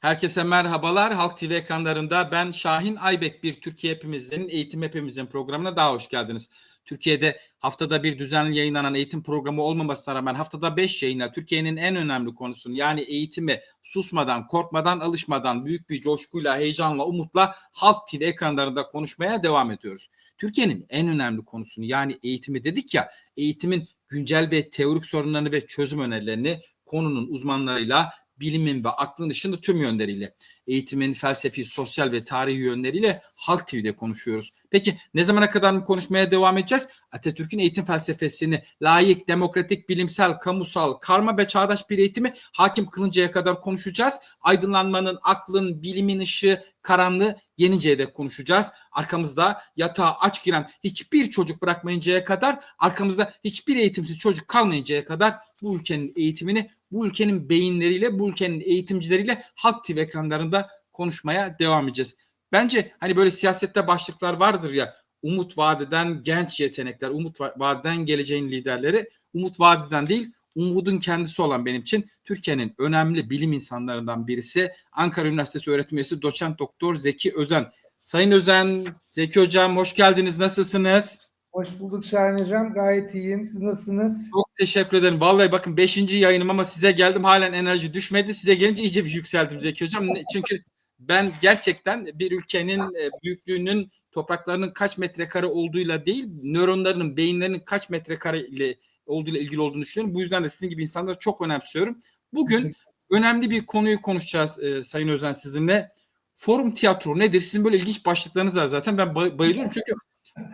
Herkese merhabalar. Halk TV ekranlarında ben Şahin Aybek bir Türkiye Hepimizin Eğitim Hepimizin programına daha hoş geldiniz. Türkiye'de haftada bir düzenli yayınlanan eğitim programı olmamasına rağmen haftada beş yayınla Türkiye'nin en önemli konusunu yani eğitimi susmadan, korkmadan, alışmadan büyük bir coşkuyla, heyecanla, umutla Halk TV ekranlarında konuşmaya devam ediyoruz. Türkiye'nin en önemli konusunu yani eğitimi dedik ya, eğitimin güncel ve teorik sorunlarını ve çözüm önerilerini konunun uzmanlarıyla bilimin ve aklın dışında tüm yönleriyle, eğitimin felsefi, sosyal ve tarihi yönleriyle Halk TV'de konuşuyoruz. Peki ne zamana kadar mı konuşmaya devam edeceğiz? Atatürk'ün eğitim felsefesini layık, demokratik, bilimsel, kamusal, karma ve çağdaş bir eğitimi hakim kılıncaya kadar konuşacağız. Aydınlanmanın, aklın, bilimin ışığı, karanlığı yeninceye de konuşacağız. Arkamızda yatağa aç giren hiçbir çocuk bırakmayıncaya kadar, arkamızda hiçbir eğitimsiz çocuk kalmayıncaya kadar bu ülkenin eğitimini bu ülkenin beyinleriyle, bu ülkenin eğitimcileriyle Halk TV ekranlarında konuşmaya devam edeceğiz. Bence hani böyle siyasette başlıklar vardır ya umut vadeden genç yetenekler, umut vadeden geleceğin liderleri, umut vadeden değil umudun kendisi olan benim için Türkiye'nin önemli bilim insanlarından birisi Ankara Üniversitesi öğretim üyesi doçent doktor Zeki Özen. Sayın Özen, Zeki Hocam hoş geldiniz. Nasılsınız? Hoş bulduk Şahin Hocam. Gayet iyiyim. Siz nasılsınız? Çok teşekkür ederim. Vallahi bakın 5. yayınım ama size geldim halen enerji düşmedi. Size gelince iyice bir yükseldim Zeki Hocam. Çünkü ben gerçekten bir ülkenin büyüklüğünün topraklarının kaç metrekare olduğuyla değil, nöronlarının, beyinlerinin kaç metrekare ile olduğuyla ilgili olduğunu düşünüyorum. Bu yüzden de sizin gibi insanları çok önemsiyorum. Bugün önemli bir konuyu konuşacağız e, Sayın Özen sizinle. Forum tiyatro nedir? Sizin böyle ilginç başlıklarınız var zaten. Ben bayılıyorum çünkü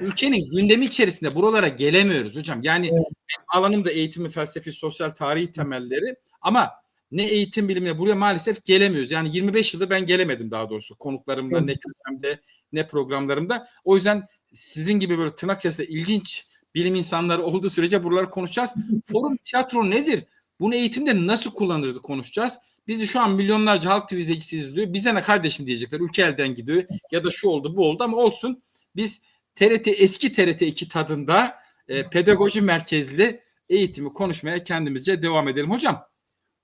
ülkenin gündemi içerisinde buralara gelemiyoruz hocam. Yani evet. alanım da eğitimi, felsefi, sosyal, tarihi temelleri ama ne eğitim bilimine buraya maalesef gelemiyoruz. Yani 25 yıldır ben gelemedim daha doğrusu konuklarımda evet. ne köşemde ne programlarımda. O yüzden sizin gibi böyle tırnak içerisinde ilginç bilim insanları olduğu sürece buraları konuşacağız. Forum tiyatro nedir? Bunu eğitimde nasıl kullanırız konuşacağız. Bizi şu an milyonlarca halk TV izleyicisi izliyor. Bize ne kardeşim diyecekler. Ülke elden gidiyor ya da şu oldu bu oldu ama olsun. Biz TRT eski TRT 2 tadında e, pedagoji merkezli eğitimi konuşmaya kendimizce devam edelim. Hocam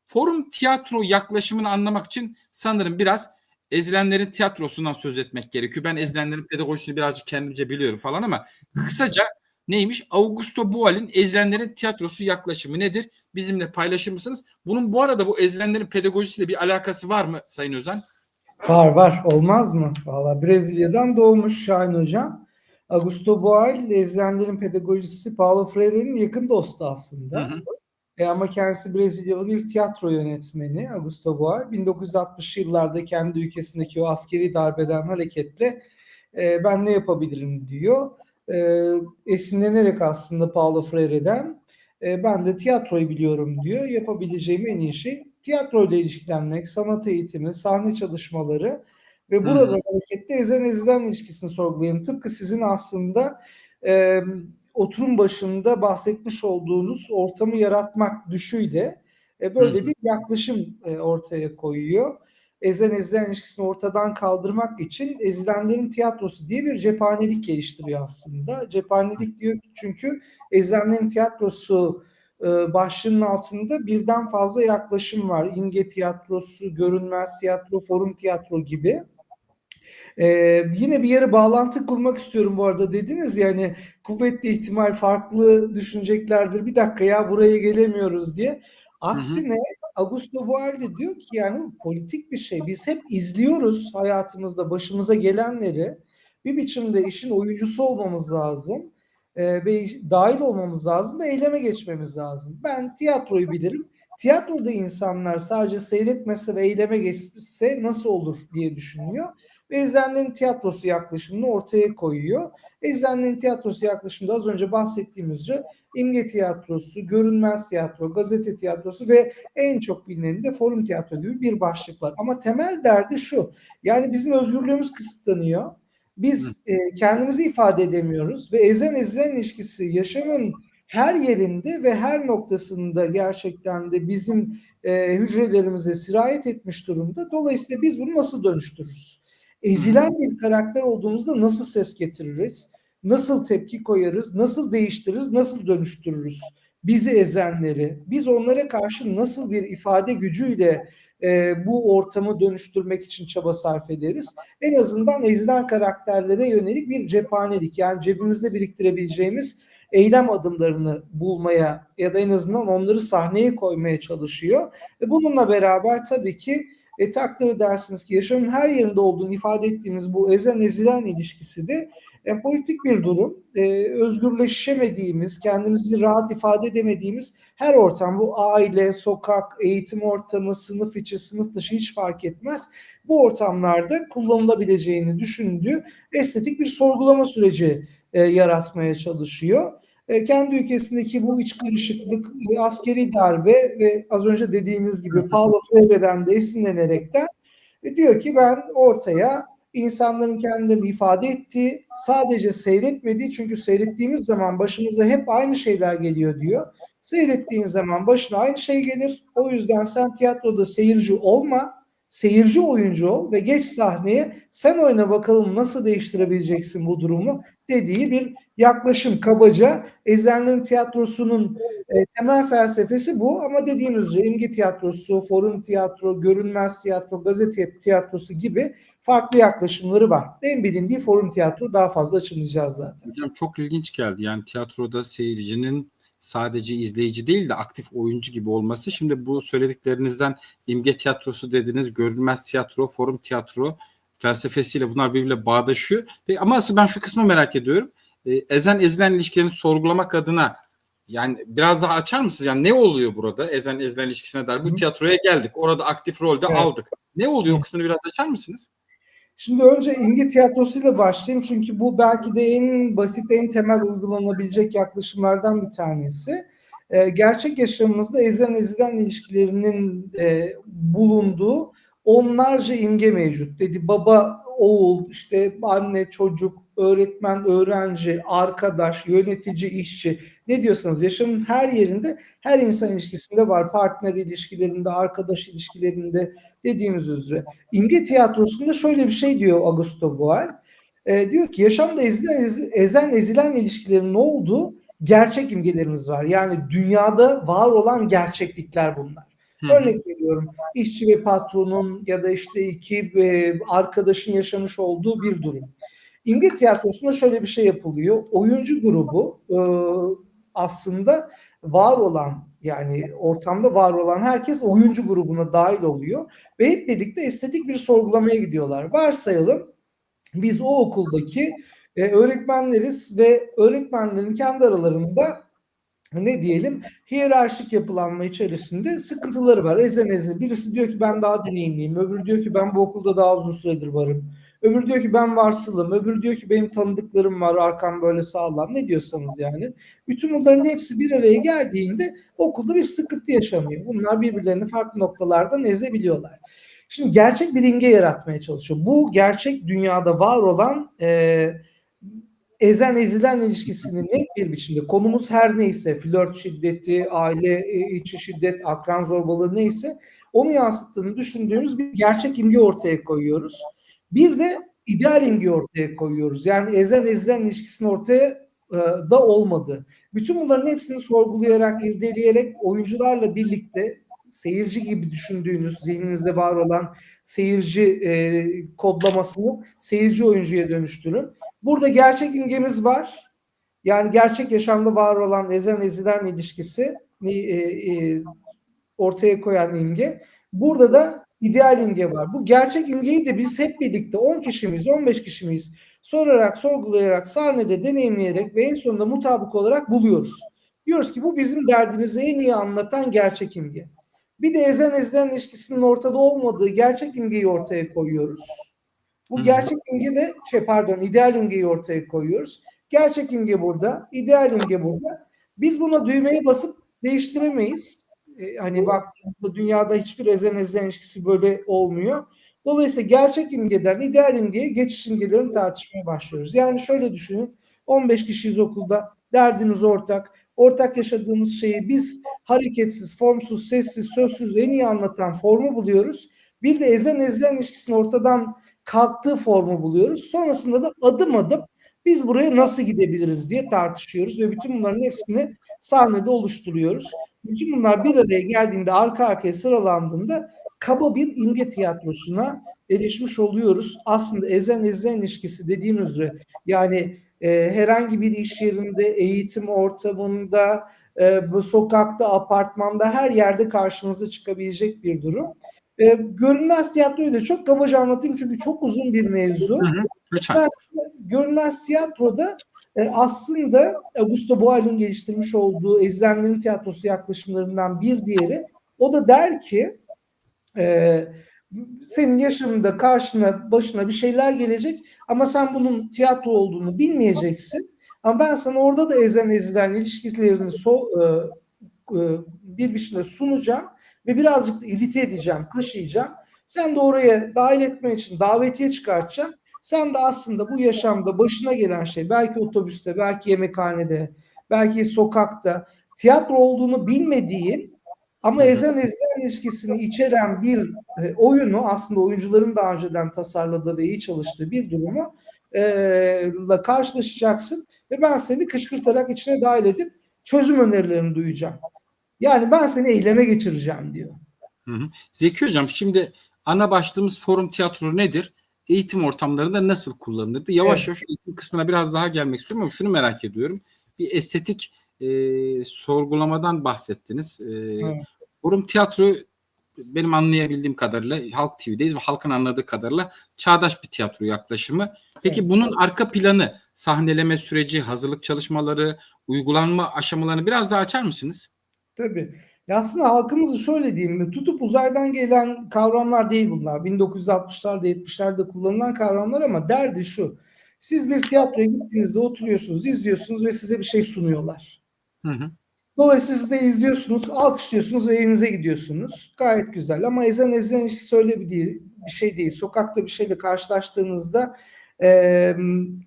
forum tiyatro yaklaşımını anlamak için sanırım biraz ezilenlerin tiyatrosundan söz etmek gerekiyor. Ben ezilenlerin pedagojisini birazcık kendimce biliyorum falan ama kısaca neymiş? Augusto Boal'in ezilenlerin tiyatrosu yaklaşımı nedir? Bizimle paylaşır mısınız? Bunun bu arada bu ezilenlerin pedagojisiyle bir alakası var mı Sayın Özen? Var var. Olmaz mı? Valla Brezilya'dan doğmuş Şahin Hocam. Augusto Boal, ezilenlerin pedagojisi Paulo Freire'nin yakın dostu aslında. Hı hı. E ama kendisi Brezilyalı bir tiyatro yönetmeni Augusto Boal. 1960 yıllarda kendi ülkesindeki o askeri darbeden hareketle e, ben ne yapabilirim diyor. E, esinlenerek aslında Paulo Freire'den e, ben de tiyatroyu biliyorum diyor. Yapabileceğim en iyi şey tiyatroyla ilişkilenmek, sanat eğitimi, sahne çalışmaları ve burada hmm. hareketle ezen ezilen ilişkisini sorgulayayım. Tıpkı sizin aslında e, oturum başında bahsetmiş olduğunuz ortamı yaratmak düşüyle e, böyle hmm. bir yaklaşım e, ortaya koyuyor. Ezen ezilen ilişkisini ortadan kaldırmak için ezilenlerin tiyatrosu diye bir cephanelik geliştiriyor aslında. Cephanelik diyor çünkü ezilenlerin tiyatrosu başlığının altında birden fazla yaklaşım var. İmge tiyatrosu, görünmez tiyatro, forum tiyatro gibi. Ee, yine bir yere bağlantı kurmak istiyorum bu arada dediniz yani kuvvetli ihtimal farklı düşüneceklerdir. Bir dakika ya buraya gelemiyoruz diye. Aksine hı hı. Augusto Boal de diyor ki yani politik bir şey. Biz hep izliyoruz hayatımızda başımıza gelenleri. Bir biçimde işin oyuncusu olmamız lazım e, ve dahil olmamız lazım ve eyleme geçmemiz lazım. Ben tiyatroyu bilirim. Tiyatroda insanlar sadece seyretmese ve eyleme geçse nasıl olur diye düşünüyor. Ve izleyenlerin tiyatrosu yaklaşımını ortaya koyuyor. İzleyenlerin tiyatrosu yaklaşımında az önce bahsettiğimiz gibi imge tiyatrosu, görünmez tiyatro, gazete tiyatrosu ve en çok bilineni de forum tiyatro gibi bir başlık var. Ama temel derdi şu. Yani bizim özgürlüğümüz kısıtlanıyor biz e, kendimizi ifade edemiyoruz ve ezen ezilen ilişkisi yaşamın her yerinde ve her noktasında gerçekten de bizim e, hücrelerimize sirayet etmiş durumda. Dolayısıyla biz bunu nasıl dönüştürürüz? Ezilen bir karakter olduğumuzda nasıl ses getiririz? Nasıl tepki koyarız? Nasıl değiştiririz? Nasıl dönüştürürüz? bizi ezenleri, biz onlara karşı nasıl bir ifade gücüyle e, bu ortamı dönüştürmek için çaba sarf ederiz. En azından ezilen karakterlere yönelik bir cephanelik yani cebimizde biriktirebileceğimiz eylem adımlarını bulmaya ya da en azından onları sahneye koymaya çalışıyor. E, bununla beraber tabii ki e, takdir edersiniz ki yaşamın her yerinde olduğunu ifade ettiğimiz bu ezen ezilen ilişkisi de e, politik bir durum. E, özgürleşemediğimiz, kendimizi rahat ifade edemediğimiz her ortam bu aile, sokak, eğitim ortamı, sınıf içi, sınıf dışı hiç fark etmez. Bu ortamlarda kullanılabileceğini düşündüğü estetik bir sorgulama süreci e, yaratmaya çalışıyor. E, kendi ülkesindeki bu iç karışıklık, e, askeri darbe ve az önce dediğiniz gibi Paulo Freire'den de esinlenerekten e, diyor ki ben ortaya insanların kendilerini ifade ettiği, sadece seyretmediği çünkü seyrettiğimiz zaman başımıza hep aynı şeyler geliyor diyor. Seyrettiğin zaman başına aynı şey gelir. O yüzden sen tiyatroda seyirci olma, seyirci oyuncu ol ve geç sahneye sen oyna bakalım nasıl değiştirebileceksin bu durumu dediği bir yaklaşım kabaca. Ezenlerin tiyatrosunun e, temel felsefesi bu ama dediğimiz üzere imge tiyatrosu, forum tiyatro, görünmez tiyatro, gazete tiyatrosu gibi farklı yaklaşımları var. En bilindiği forum tiyatro daha fazla açılmayacağız zaten. Hocam çok ilginç geldi. Yani tiyatroda seyircinin sadece izleyici değil de aktif oyuncu gibi olması. Şimdi bu söylediklerinizden imge tiyatrosu dediniz, görünmez tiyatro, forum tiyatro felsefesiyle bunlar birbiriyle bağdaşıyor. Peki, ama asıl ben şu kısmı merak ediyorum. E, ezen ezilen ilişkilerini sorgulamak adına yani biraz daha açar mısınız? Yani ne oluyor burada ezen ezilen ilişkisine dair? Bu tiyatroya geldik. Orada aktif rolde Evet. aldık. Ne oluyor o kısmını biraz açar mısınız? Şimdi önce imge tiyatrosuyla başlayayım çünkü bu belki de en basit, en temel uygulanabilecek yaklaşımlardan bir tanesi. Ee, gerçek yaşamımızda ezen ezilen ilişkilerinin e, bulunduğu onlarca imge mevcut. Dedi baba, oğul, işte anne, çocuk, öğretmen, öğrenci, arkadaş, yönetici, işçi ne diyorsanız yaşamın her yerinde her insan ilişkisinde var. Partner ilişkilerinde, arkadaş ilişkilerinde dediğimiz üzere. İmge tiyatrosunda şöyle bir şey diyor Augusto Boal. E, diyor ki yaşamda ezilen, ez- ezen ezilen ilişkilerin ne olduğu gerçek imgelerimiz var. Yani dünyada var olan gerçeklikler bunlar. Hı hı. Örnek veriyorum işçi ve patronun ya da işte iki e, arkadaşın yaşamış olduğu bir durum. İmge tiyatrosunda şöyle bir şey yapılıyor. Oyuncu grubu e, aslında var olan yani ortamda var olan herkes oyuncu grubuna dahil oluyor ve hep birlikte estetik bir sorgulamaya gidiyorlar. Varsayalım biz o okuldaki e, öğretmenleriz ve öğretmenlerin kendi aralarında ne diyelim hiyerarşik yapılanma içerisinde sıkıntıları var. Ezen ezen. Birisi diyor ki ben daha deneyimliyim. Öbürü diyor ki ben bu okulda daha uzun süredir varım. Öbürü diyor ki ben varsılım. Öbürü diyor ki benim tanıdıklarım var. Arkam böyle sağlam. Ne diyorsanız yani. Bütün bunların hepsi bir araya geldiğinde okulda bir sıkıntı yaşanıyor. Bunlar birbirlerini farklı noktalardan ezebiliyorlar. Şimdi gerçek bir imge yaratmaya çalışıyor. Bu gerçek dünyada var olan e, ezen ezilen ilişkisini net bir biçimde konumuz her neyse flört şiddeti, aile e, içi şiddet, akran zorbalığı neyse onu yansıttığını düşündüğümüz bir gerçek imge ortaya koyuyoruz. Bir de ideal imge ortaya koyuyoruz. Yani ezen ezilen ilişkisinin ortaya e, da olmadı. Bütün bunların hepsini sorgulayarak, irdeleyerek oyuncularla birlikte seyirci gibi düşündüğünüz zihninizde var olan seyirci e, kodlamasını seyirci oyuncuya dönüştürün. Burada gerçek imgemiz var. Yani gerçek yaşamda var olan ezen ezilen ilişkisi e, e, ortaya koyan imge. Burada da ideal imge var. Bu gerçek imgeyi de biz hep birlikte 10 kişi miyiz, 15 kişi miyiz sorarak, sorgulayarak, sahnede deneyimleyerek ve en sonunda mutabık olarak buluyoruz. Diyoruz ki bu bizim derdimizi en iyi anlatan gerçek imge. Bir de ezen ezilen ilişkisinin ortada olmadığı gerçek imgeyi ortaya koyuyoruz. Bu gerçek imge de şey pardon ideal imgeyi ortaya koyuyoruz. Gerçek imge burada, ideal imge burada. Biz buna düğmeye basıp değiştiremeyiz. Ee, hani baktığımızda dünyada hiçbir ezen ezilen ilişkisi böyle olmuyor. Dolayısıyla gerçek imgeden ideal imgeye geçiş imgelerini tartışmaya başlıyoruz. Yani şöyle düşünün. 15 kişiyiz okulda. Derdimiz ortak. Ortak yaşadığımız şeyi biz hareketsiz, formsuz, sessiz, sözsüz en iyi anlatan formu buluyoruz. Bir de ezen ezilen ilişkisinin ortadan kalktığı formu buluyoruz. Sonrasında da adım adım biz buraya nasıl gidebiliriz diye tartışıyoruz ve bütün bunların hepsini sahnede oluşturuyoruz. Bütün bunlar bir araya geldiğinde arka arkaya sıralandığında kaba bir imge tiyatrosuna erişmiş oluyoruz. Aslında ezen ezen ilişkisi dediğim üzere yani e, herhangi bir iş yerinde, eğitim ortamında, e, bu sokakta, apartmanda her yerde karşınıza çıkabilecek bir durum. E, görünmez tiyatroyu da çok kabaca anlatayım çünkü çok uzun bir mevzu. Hı hı, lütfen. Ben görünmez tiyatroda e, aslında Augusto Boal'in geliştirmiş olduğu ezilenlerin tiyatrosu yaklaşımlarından bir diğeri. O da der ki e, senin yaşamında karşına başına bir şeyler gelecek ama sen bunun tiyatro olduğunu bilmeyeceksin. Ama ben sana orada da ezen ezilen ilişkilerini so, e, e, bir biçimde sunacağım ve birazcık da edeceğim, kaşıyacağım. Sen de oraya dahil etmen için davetiye çıkartacağım. Sen de aslında bu yaşamda başına gelen şey belki otobüste, belki yemekhanede, belki sokakta tiyatro olduğunu bilmediğin ama ezen ezilen ilişkisini içeren bir e, oyunu aslında oyuncuların daha önceden tasarladığı ve iyi çalıştığı bir durumu e, la karşılaşacaksın ve ben seni kışkırtarak içine dahil edip çözüm önerilerini duyacağım. Yani ben seni eyleme geçireceğim diyor. Hı hı. Zeki Hocam şimdi ana başlığımız forum tiyatro nedir? Eğitim ortamlarında nasıl kullanılırdı? Yavaş Evet. yavaş eğitim kısmına biraz daha gelmek istiyorum ama şunu merak ediyorum. Bir estetik e, sorgulamadan bahsettiniz. E, Evet. Forum tiyatro benim anlayabildiğim kadarıyla Halk TV'deyiz ve halkın anladığı kadarıyla çağdaş bir tiyatro yaklaşımı. Peki Evet. bunun arka planı, sahneleme süreci, hazırlık çalışmaları, uygulanma aşamalarını biraz daha açar mısınız? Tabii. Ya aslında halkımızı şöyle diyeyim mi? Tutup uzaydan gelen kavramlar değil bunlar. 1960'larda 70'lerde kullanılan kavramlar ama derdi şu. Siz bir tiyatroya gittiğinizde oturuyorsunuz, izliyorsunuz ve size bir şey sunuyorlar. Hı hı. Dolayısıyla siz de izliyorsunuz, alkışlıyorsunuz ve evinize gidiyorsunuz. Gayet güzel ama ezen ezilen ilişkisi öyle bir, şey değil. Sokakta bir şeyle karşılaştığınızda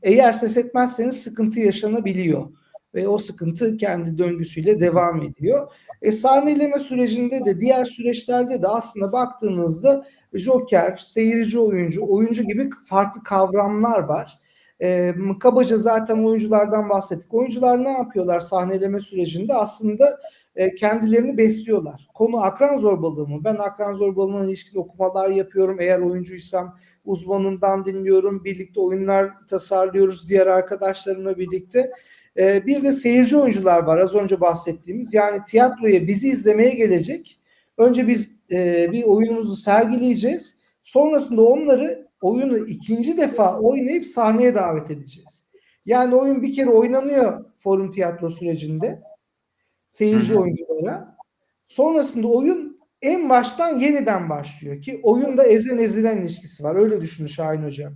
eğer ses etmezseniz sıkıntı yaşanabiliyor. Ve o sıkıntı kendi döngüsüyle devam ediyor. E, sahneleme sürecinde de diğer süreçlerde de aslında baktığınızda joker, seyirci oyuncu, oyuncu gibi farklı kavramlar var. E, kabaca zaten oyunculardan bahsettik. Oyuncular ne yapıyorlar sahneleme sürecinde? Aslında e, kendilerini besliyorlar. Konu akran zorbalığı mı? Ben akran zorbalığına ilişkin okumalar yapıyorum. Eğer oyuncuysam uzmanından dinliyorum. Birlikte oyunlar tasarlıyoruz diğer arkadaşlarımla birlikte. E, bir de seyirci oyuncular var az önce bahsettiğimiz. Yani tiyatroya bizi izlemeye gelecek. Önce biz e, bir oyunumuzu sergileyeceğiz. Sonrasında onları oyunu ikinci defa oynayıp sahneye davet edeceğiz. Yani oyun bir kere oynanıyor forum tiyatro sürecinde seyirci oyunculara. Sonrasında oyun en baştan yeniden başlıyor ki oyunda ezen ezilen ilişkisi var. Öyle düşünün Şahin Hocam.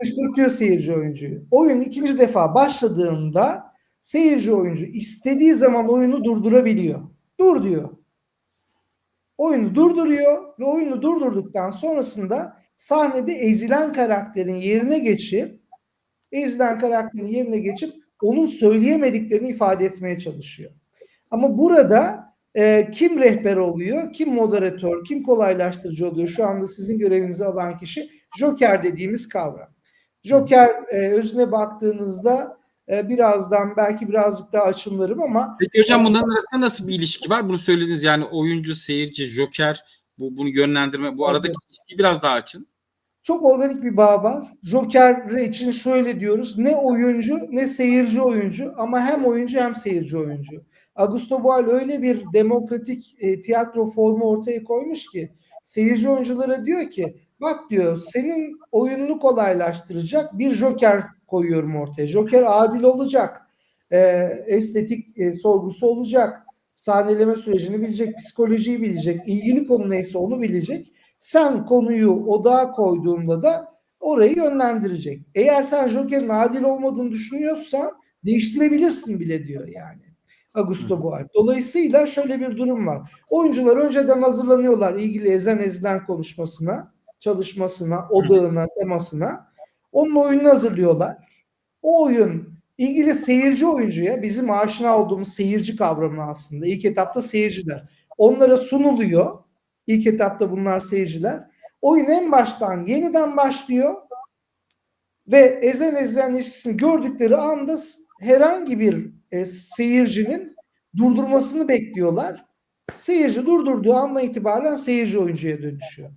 Kışkırtıyor seyirci oyuncuyu. Oyun ikinci defa başladığında seyirci oyuncu istediği zaman oyunu durdurabiliyor. Dur diyor. Oyunu durduruyor ve oyunu durdurduktan sonrasında sahnede ezilen karakterin yerine geçip ezilen karakterin yerine geçip onun söyleyemediklerini ifade etmeye çalışıyor. Ama burada e, kim rehber oluyor, kim moderatör, kim kolaylaştırıcı oluyor? Şu anda sizin görevinizi alan kişi Joker dediğimiz kavram. Joker e, özüne baktığınızda e, birazdan belki birazcık daha açımlarım ama Peki hocam bunların arasında nasıl bir ilişki var? Bunu söylediniz yani oyuncu, seyirci, joker bu bunu yönlendirme bu aradaki ilişkiyi biraz daha açın. çok organik bir bağ var. Joker için şöyle diyoruz. Ne oyuncu ne seyirci oyuncu ama hem oyuncu hem seyirci oyuncu. Augusto Boal öyle bir demokratik e, tiyatro formu ortaya koymuş ki seyirci oyunculara diyor ki bak diyor senin oyununu kolaylaştıracak bir joker koyuyorum ortaya. Joker adil olacak. E, estetik e, sorgusu olacak. Sahneleme sürecini bilecek, psikolojiyi bilecek, ilgili konu neyse onu bilecek. Sen konuyu odağa koyduğunda da orayı yönlendirecek. Eğer sen Joker'in adil olmadığını düşünüyorsan değiştirebilirsin bile diyor yani. Augusto Boal. Dolayısıyla şöyle bir durum var. Oyuncular önceden hazırlanıyorlar ilgili ezen ezilen konuşmasına, çalışmasına, odağına, temasına. Onun oyununu hazırlıyorlar. O oyun ilgili seyirci oyuncuya bizim aşina olduğumuz seyirci kavramı aslında. İlk etapta seyirciler. Onlara sunuluyor. İlk etapta bunlar seyirciler. Oyun en baştan yeniden başlıyor ve ezen ezilen ilişkisini gördükleri anda herhangi bir e, seyircinin durdurmasını bekliyorlar. Seyirci durdurduğu anla itibaren seyirci oyuncuya dönüşüyor.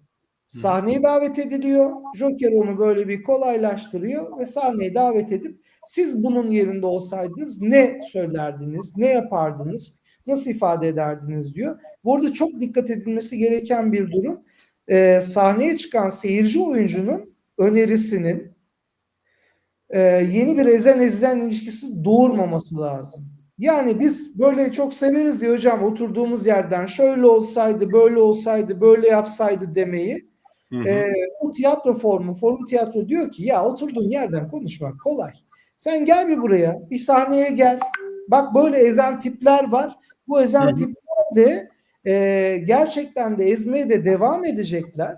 Sahneye davet ediliyor. Joker onu böyle bir kolaylaştırıyor ve sahneye davet edip siz bunun yerinde olsaydınız ne söylerdiniz, ne yapardınız, nasıl ifade ederdiniz diyor. Bu arada çok dikkat edilmesi gereken bir durum. Ee, sahneye çıkan seyirci oyuncunun önerisinin e, yeni bir ezen ezilen ilişkisi doğurmaması lazım. Yani biz böyle çok severiz diye hocam oturduğumuz yerden şöyle olsaydı, böyle olsaydı, böyle yapsaydı demeyi. Hı hı. E, bu tiyatro formu, forum tiyatro diyor ki ya oturduğun yerden konuşmak kolay. Sen gel bir buraya, bir sahneye gel. Bak böyle ezen tipler var. Bu ezen Hı hı. tipler de e, gerçekten de ezmeye de devam edecekler.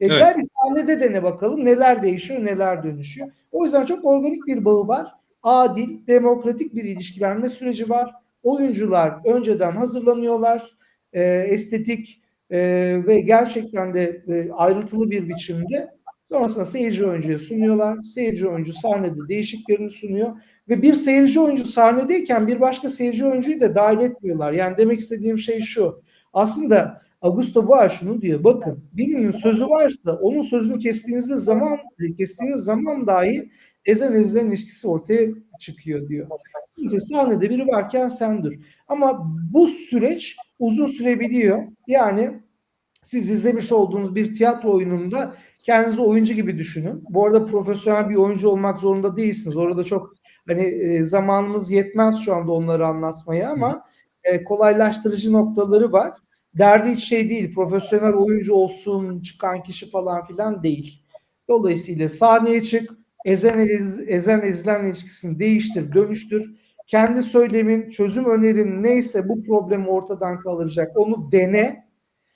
E, Evet. Gel bir sahnede dene bakalım neler değişiyor, neler dönüşüyor. O yüzden çok organik bir bağı var. Adil, demokratik bir ilişkilenme süreci var. Oyuncular önceden hazırlanıyorlar. E, estetik e, ve gerçekten de e, ayrıntılı bir biçimde sonrasında seyirci oyuncuya sunuyorlar. Seyirci oyuncu sahnede değişiklerini sunuyor ve bir seyirci oyuncu sahnedeyken bir başka seyirci oyuncuyu da dahil etmiyorlar. Yani demek istediğim şey şu. Aslında Augusto Boal şunu diyor. Bakın birinin sözü varsa onun sözünü kestiğinizde zaman kestiğiniz zaman dahi ezen ezilen ilişkisi ortaya çıkıyor diyor. Neyse sahnede biri varken sen dur. Ama bu süreç uzun sürebiliyor. Yani siz izlemiş olduğunuz bir tiyatro oyununda kendinizi oyuncu gibi düşünün. Bu arada profesyonel bir oyuncu olmak zorunda değilsiniz. Orada çok hani e, zamanımız yetmez şu anda onları anlatmaya ama e, kolaylaştırıcı noktaları var. Derdi hiç şey değil. Profesyonel oyuncu olsun, çıkan kişi falan filan değil. Dolayısıyla sahneye çık, ezen, ez, ezen ezilen ilişkisini değiştir, dönüştür. Kendi söylemin, çözüm önerin neyse bu problemi ortadan kaldıracak. Onu dene.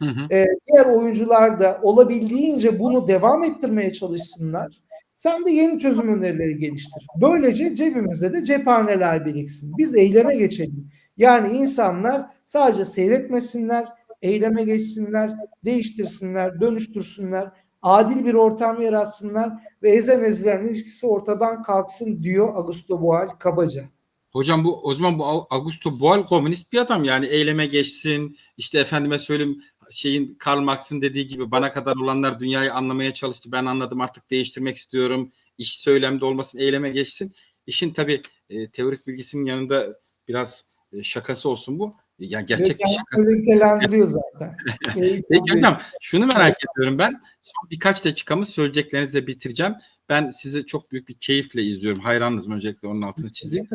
Hı hı. Ee, diğer oyuncular da olabildiğince bunu devam ettirmeye çalışsınlar. Sen de yeni çözüm önerileri geliştir. Böylece cebimizde de cephaneler biriksin. Biz eyleme geçelim. Yani insanlar sadece seyretmesinler, eyleme geçsinler, değiştirsinler, dönüştürsünler, adil bir ortam yaratsınlar ve ezen ezilen ilişkisi ortadan kalksın diyor Augusto Boal kabaca. Hocam bu o zaman bu Augusto Boal komünist bir adam. Yani eyleme geçsin işte efendime söyleyeyim şeyin Karl Marx'ın dediği gibi bana kadar olanlar dünyayı anlamaya çalıştı ben anladım artık değiştirmek istiyorum iş söylemde olmasın eyleme geçsin. İşin tabi e, teorik bilgisinin yanında biraz e, şakası olsun bu ya gerçek bir şaka. Öyle nitelendiriyor zaten. Peki hocam şunu merak ediyorum ben son birkaç dakikamı söyleyeceklerinizle bitireceğim ben sizi çok büyük bir keyifle izliyorum hayranınızım öncelikle onun altını çizeyim.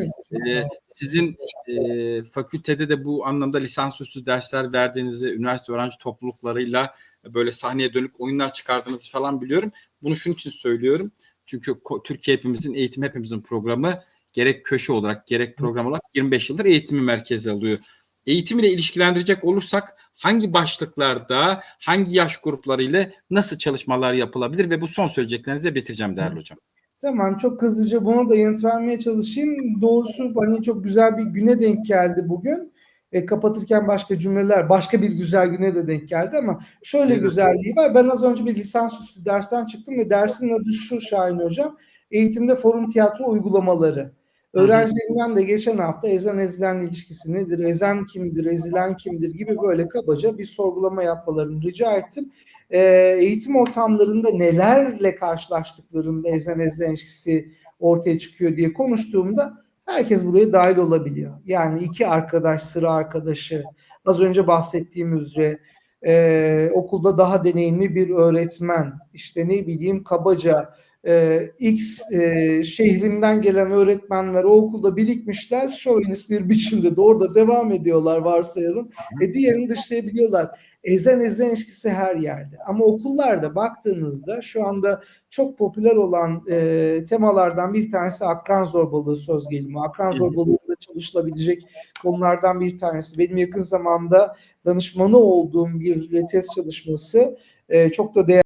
Ee, sizin e, fakültede de bu anlamda lisansüstü dersler verdiğinizi, üniversite öğrenci topluluklarıyla böyle sahneye dönük oyunlar çıkardığınızı falan biliyorum. Bunu şunun için söylüyorum. Çünkü Türkiye hepimizin, eğitim hepimizin programı gerek köşe olarak gerek program olarak 25 yıldır eğitimi merkezi alıyor. Eğitimiyle ilişkilendirecek olursak hangi başlıklarda, hangi yaş gruplarıyla nasıl çalışmalar yapılabilir ve bu son söyleyeceklerinizi bitireceğim değerli hocam. Tamam çok hızlıca buna da yanıt vermeye çalışayım. Doğrusu hani çok güzel bir güne denk geldi bugün. E, kapatırken başka cümleler, başka bir güzel güne de denk geldi ama şöyle evet. güzelliği var. Ben az önce bir lisansüstü dersten çıktım ve dersin adı şu Şahin Hocam. Eğitimde forum tiyatro uygulamaları. Öğrencilerimden de geçen hafta ezen ezilen ilişkisi nedir, ezen kimdir, ezilen kimdir gibi böyle kabaca bir sorgulama yapmalarını rica ettim. Ee, eğitim ortamlarında nelerle karşılaştıklarında ezen ezilen ilişkisi ortaya çıkıyor diye konuştuğumda herkes buraya dahil olabiliyor. Yani iki arkadaş, sıra arkadaşı, az önce bahsettiğim üzere e, okulda daha deneyimli bir öğretmen, işte ne bileyim kabaca e, X e, şehrinden gelen öğretmenler o okulda birikmişler. Şovenist bir biçimde de orada devam ediyorlar varsayalım. E, diğerini dışlayabiliyorlar. Ezen ezen ilişkisi her yerde. Ama okullarda baktığınızda şu anda çok popüler olan e, temalardan bir tanesi akran zorbalığı söz gelimi. Akran zorbalığında çalışılabilecek konulardan bir tanesi. Benim yakın zamanda danışmanı olduğum bir test çalışması e, çok da değerli